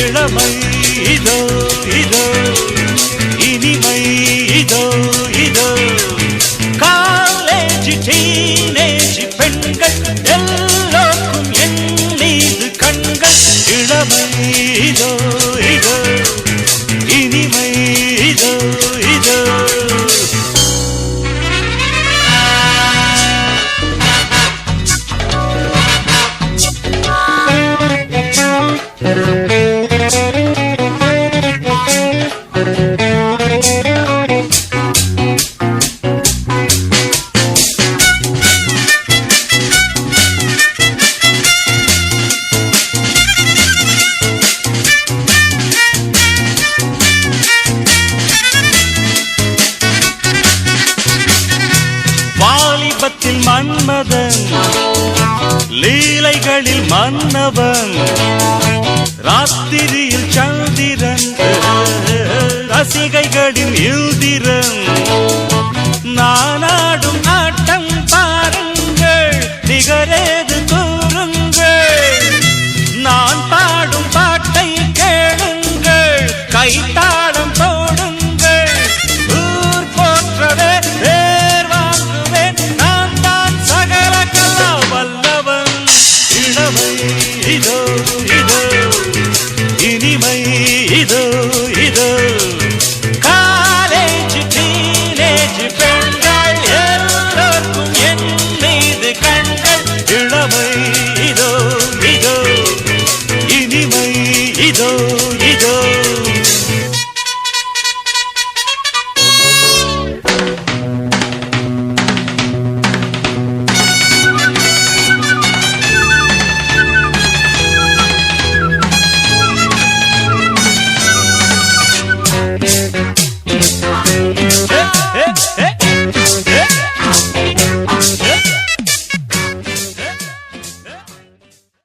இளமை இதோ இதோ இனிமை இதோ இதோ காலேஜ் டீனேஜ் பெண்கள் எல்லோருக்கும் என் மீது கண்கள் இளமை இதோ இதோ வாலிபத்தில் மன்மதன் லீலைகளில் மன்னவன். ராத்திரியில் சந்திரன் ரசிகைகளின் இந்திரன். ಇದು ಇದು